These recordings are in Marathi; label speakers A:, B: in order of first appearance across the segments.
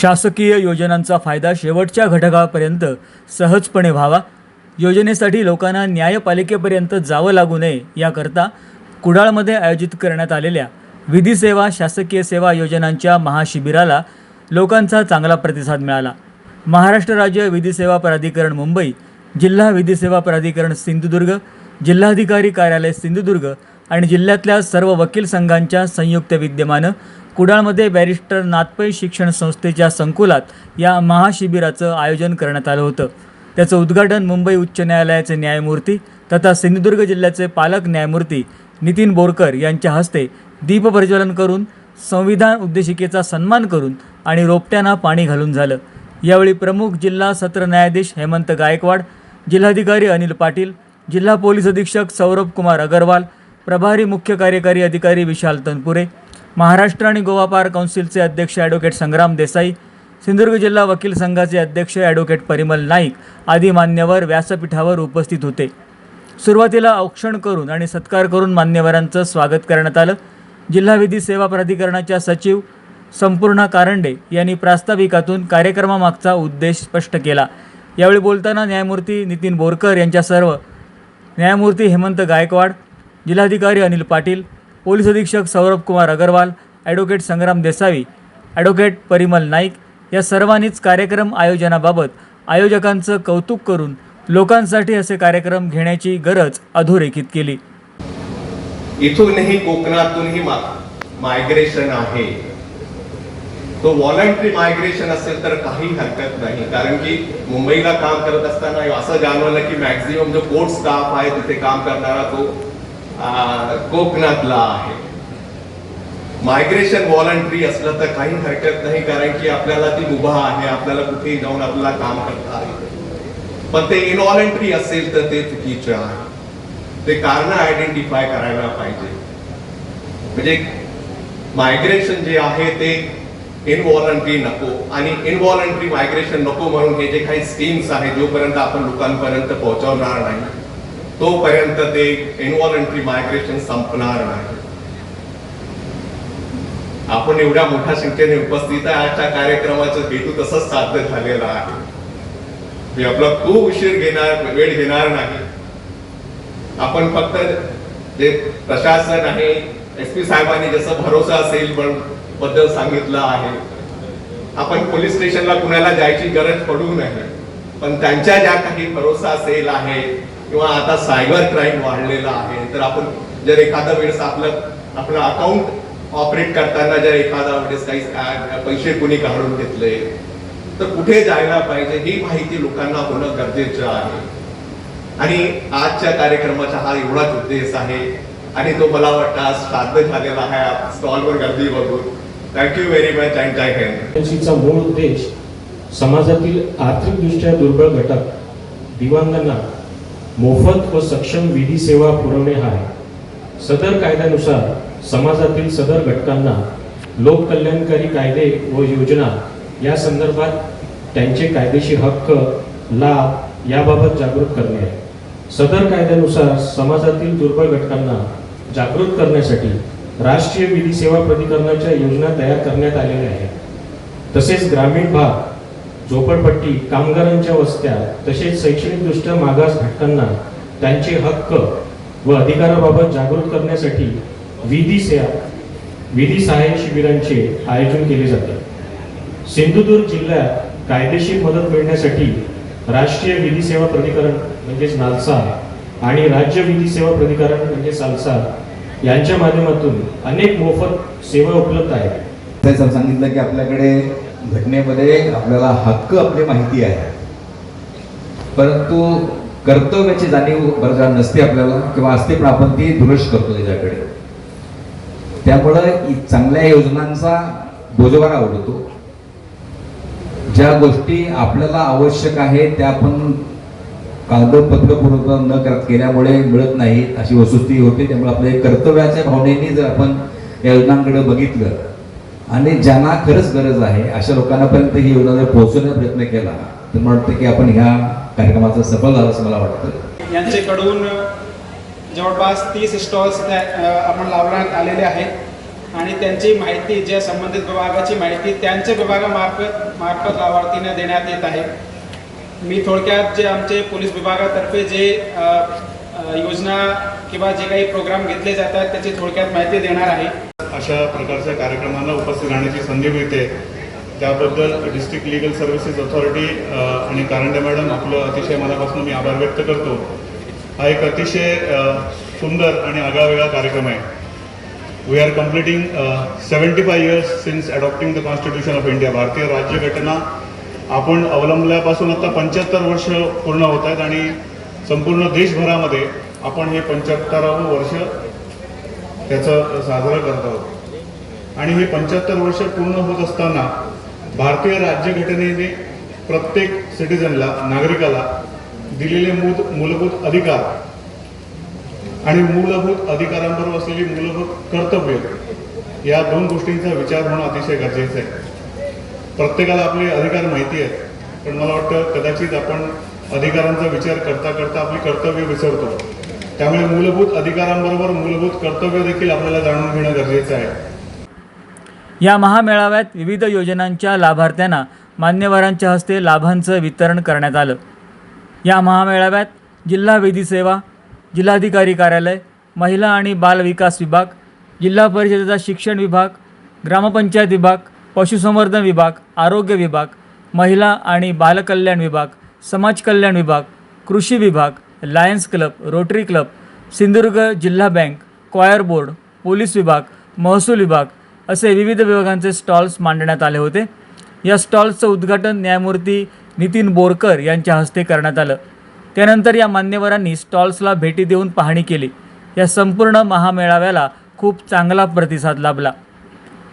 A: शासकीय योजनांचा फायदा शेवटच्या घटकापर्यंत सहजपणे व्हावा. योजनेसाठी लोकांना न्यायपालिकेपर्यंत जावं लागू नये याकरता कुडाळमध्ये आयोजित करण्यात आलेल्या विधी सेवा शासकीय सेवा योजनांच्या महाशिबिराला लोकांचा चांगला प्रतिसाद मिळाला. महाराष्ट्र राज्य विधी सेवा प्राधिकरण मुंबई जिल्हा विधी सेवा प्राधिकरण सिंधुदुर्ग जिल्हाधिकारी कार्यालय सिंधुदुर्ग आणि जिल्ह्यातल्या सर्व वकील संघांच्या संयुक्त विद्यमानं कुडाळमध्ये बॅरिस्टर नातपै शिक्षण संस्थेच्या संकुलात या महाशिबिराचं आयोजन करण्यात आलं होतं. त्याचं उद्घाटन मुंबई उच्च न्यायालयाचे न्यायमूर्ती तथा सिंधुदुर्ग जिल्ह्याचे पालक न्यायमूर्ती नितीन बोरकर यांच्या हस्ते दीपप्रज्वलन करून संविधान उद्देशिकेचा सन्मान करून आणि रोपट्यांना पाणी घालून झालं. यावेळी प्रमुख जिल्हा सत्र न्यायाधीश हेमंत गायकवाड जिल्हाधिकारी अनिल पाटील जिल्हा पोलीस अधीक्षक सौरभ कुमार अगरवाल प्रभारी मुख्य कार्यकारी अधिकारी विशाल तनपुरे महाराष्ट्र आणि गोवा बार काउन्सिलचे अध्यक्ष ॲडव्होकेट संग्राम देसाई सिंधुदुर्ग जिल्हा वकील संघाचे अध्यक्ष ॲडव्होकेट परिमल नाईक आदी मान्यवर व्यासपीठावर उपस्थित होते. सुरुवातीला औक्षण करून आणि सत्कार करून मान्यवरांचं स्वागत करण्यात आलं. जिल्हा विधी सेवा प्राधिकरणाच्या सचिव संपूर्णा कारंडे यांनी प्रास्ताविकातून कार्यक्रमामागचा उद्देश स्पष्ट केला. यावेळी बोलताना न्यायमूर्ती नितीन बोरकर यांच्या सर्व न्यायमूर्ती हेमंत गायकवाड जिल्हाधिकारी अनिल पाटील पोलीस अधीक्षक सौरभ कुमार अगरवाल ॲडव्होकेट संग्राम देसावी ॲडव्होकेट परिमल नाईक या सर्वांनीच कार्यक्रम आयोजनाबाबत आयोजकांचं कौतुक करून लोकांसाठी असे कार्यक्रम घेण्याची गरज अधोरेखित केली.
B: इथूनही कोकणातूनही मायग्रेशन आहे. तो व्हॉलंटरी मायग्रेशन असेल तर काही हरकत नाही. कारण की मुंबईला काम करत असताना असं जाणवलं की मॅक्झिमम जो कोर्ट स्टाफ आहे तिथे काम करणारा तो कोकणातला आहे. मायग्रेशन व्हॉलंटरी असलं तर काही हरकत नाही कारण की आपल्याला ती मुभा आहे आपल्याला कुठेही जाऊन आपल्याला काम करता आहे पण ते इनव्हॉलंटरी असेल तर ते चुकीचे आहे. ते कारण आयडेंटिफाय करायला पाहिजे. म्हणजे मायग्रेशन जे आहे ते इनव्हॉलंटरी नको आणि इनव्हॉलंटरी मायग्रेशन नको म्हणून हे जे काही स्कीम्स आहेत जोपर्यंत आपण लोकांपर्यंत पोहोचवणार नाही तोपर्यंत ते इनव्हॉलंटरी मायग्रेशन संपणार नाही. आपण एवढ्या मोठ्या संख्येने उपस्थित आहे आजच्या कार्यक्रमाचा हेतू तसंच साध्य झालेला आहे. मी आपला खूप उशीर घेणार वेळ घेणार नाही. आपण फक्त जे प्रशासन आहे एस पी साहेबांनी जसं भरोसा असेल पण बद्दल सांगितलं आहे. आपण पोलीस स्टेशनला कुणाला जायची गरज पडू नये. पण त्यांच्या ज्या काही भरोसा असेल आहे किंवा आता सायबर क्राईम वाढलेला आहे तर आपण जर एखादा वेळेस आपलं आपलं अकाउंट ऑपरेट करताना जर एखादा वेळेस काही पैसे कुणी काढून घेतले तर कुठे जायला पाहिजे ही माहिती लोकांना होणं गरजेचं आहे. आणि आजच्या कार्यक्रमाचा हा एवढाच उद्देश आहे. आणि तो मला वाटतं आज साध्य झालेला आहे. स्टॉलवर गर्दी बघून. Thank you very much and जय हिंद
C: मूळ उद्देश समाजातील आर्थिकदृष्ट्या दुर्बळ घटक दिव्यांगांना मोफत व सक्षम विधी सेवा पुरवणे हा आहे सदर कायद्यानुसार समाजातील सदर घटकांना लोककल्याणकारी कायदे व योजना या संदर्भात त्यांचे कायदेशीर हक्क लाभ याबाबत जागृत करणे आहे. सदर कायद्यानुसार समाजातील दुर्बल घटकांना जागृत करण्यासाठी राष्ट्रीय विधी सेवा प्राधिकरणाच्या योजना तयार करण्यात आलेल्या आहेत. तसेच ग्रामीण भाग झोपडपट्टी कामगारांच्या वस्त्या तसेच शैक्षणिकदृष्ट्या मागास घटकांना त्यांचे हक्क व अधिकाराबाबत जागृत करण्यासाठी विधी सेवा विधी सहाय्य शिबिरांचे आयोजन केले जाते. सिंधुदुर्ग जिल्ह्यात कायदेशीर मदत मिळण्यासाठी राष्ट्रीय विधी सेवा प्राधिकरण म्हणजेच नालसा आणि राज्य विधी सेवा प्राधिकरण म्हणजे सालसा यांच्या माध्यमातून अनेक मोफत सेवा उपलब्ध आहेत.
D: त्याचं सांगितलं की आपल्याकडे घटनेमध्ये आपल्याला हक्क आपली माहिती आहे. परंतु कर्तव्याची जाणीव बऱ्याच नसते आपल्याला किंवा असते पण आपण ती दुर्लक्ष करतो त्याच्याकडे त्यामुळं चांगल्या योजनांचा बोजवारा आवडतो. ज्या गोष्टी आपल्याला आवश्यक आहे त्या आपण कागदपत्र पूर्ण न करत केल्यामुळे मिळत नाही अशी वस्तुस्थिती होते. त्यामुळे आपल्या कर्तव्याच्या भावनेने जर आपण या योजनांकडे बघितलं आणि ज्यांना खरंच गरज आहे अशा लोकांनापर्यंत ही योजना जर पोहोचवण्याचा प्रयत्न केला. तर मला वाटतं की आपण ह्या कार्यक्रमाचा सफल झाला असं मला वाटतं.
E: यांच्याकडून जवळपास तीस स्टॉल्स त्या आपण लावण्यात आलेले आहेत. आणि त्यांची माहिती ज्या संबंधित विभागाची माहिती त्यांच्या विभागामार्फत मार्फत लाभार्थींना देण्यात येत आहे. मी थोडक्यात जे आमचे पोलीस विभागातर्फे जे योजना किंवा जे काही प्रोग्राम घेतले जातात त्याची थोडक्यात माहिती देणार आहे.
F: अशा प्रकारच्या कार्यक्रमांना उपस्थित राहण्याची संधी मिळते. त्याबद्दल डिस्ट्रिक्ट लिगल सर्व्हिसेस अथॉरिटी आणि कारंडे मॅडम आपलं अतिशय मनापासून मी आभार व्यक्त करतो. हा एक अतिशय सुंदर आणि आगळावेगळा कार्यक्रम आहे. We are completing seventy five years since adopting the constitution of India भारतीय राज्यघटना आपण अवलंबल्यापासून आता पंच्याहत्तर वर्ष पूर्ण होत आहेत आणि संपूर्ण देशभरामध्ये आपण हे पंच्याहत्तरावं वर्ष त्याचं साजरं करत आहोत आणि हे पंच्याहत्तर वर्ष पूर्ण होत असताना भारतीय राज्यघटनेने प्रत्येक सिटीजनला नागरिकाला दिलेले मूल मूलभूत अधिकार आणि मूलभूत अधिकारांबरोबर असलेली मूलभूत कर्तव्य या दोन गोष्टींचा विचार होणं अतिशय गरजेचं आहे. प्रत्येकाला आपले अधिकार माहिती आहेत पण मला वाटतं कदाचित आपण अधिकारांचा विचार करता करता आपली कर्तव्य विसरतो. त्यामुळे मूलभूत अधिकारांबरोबर मूलभूत कर्तव्य देखील आपल्याला जाणून घेणं गरजेचं आहे.
A: या महामेळाव्यात विविध योजनांच्या लाभार्थ्यांना मान्यवरांच्या हस्ते लाभांचं वितरण करण्यात आलं. या महामेळाव्यात जिल्हा विधी सेवा जिल्हाधिकारी कार्यालय महिला आणि बाल विकास विभाग जिल्हा परिषदेचा शिक्षण विभाग ग्रामपंचायत विभाग पशुसंवर्धन विभाग आरोग्य विभाग महिला आणि बालकल्याण विभाग समाज कल्याण विभाग कृषी विभाग Lions club Rotary club Sindhudurg जिल्हा बँक क्वायर बोर्ड पोलीस विभाग महसूल विभाग असे विविध विभागांचे स्टॉल्स मांडण्यात आले होते. या स्टॉल्सचं उद्घाटन न्यायमूर्ती नितीन बोरकर यांच्या हस्ते करण्यात आलं. त्यानंतर या मान्यवरांनी स्टॉल्सला भेटी देऊन पाहणी केली. या संपूर्ण महामेळाव्याला खूप चांगला प्रतिसाद लाभला.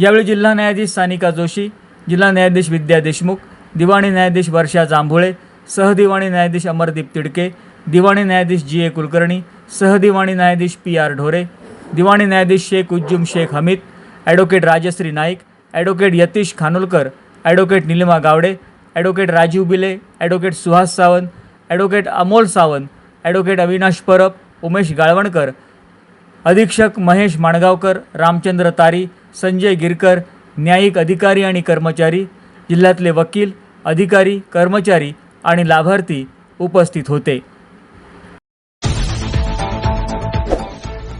A: यावेळी जिल्हा न्यायाधीश सानिका जोशी जिल्हा न्यायाधीश विद्या देशमुख दिवाणी न्यायाधीश वर्षा जांभुळे सहदिवाणी न्यायाधीश अमरदीप तिडके दिवाणी न्यायाधीश जी ए कुलकर्णी सहदिवाणी न्यायाधीश पी आर ढोरे दिवाणी न्यायाधीश Shaikh Ujjum Shaikh Hamid advocate Rajashri Naik advocate Yatish Khanolkar advocate Nilima Gawade advocate Rajeev Bile advocate Suhas Sawant advocate Amol Sawant advocate Avinash Parab Umesh Galvankar अधीक्षक महेश माणगावकर रामचंद्र तारी संजय गिरकर न्यायिक अधिकारी आणि कर्मचारी जिल्ह्यातले वकील अधिकारी कर्मचारी आणि लाभार्थी उपस्थित होते.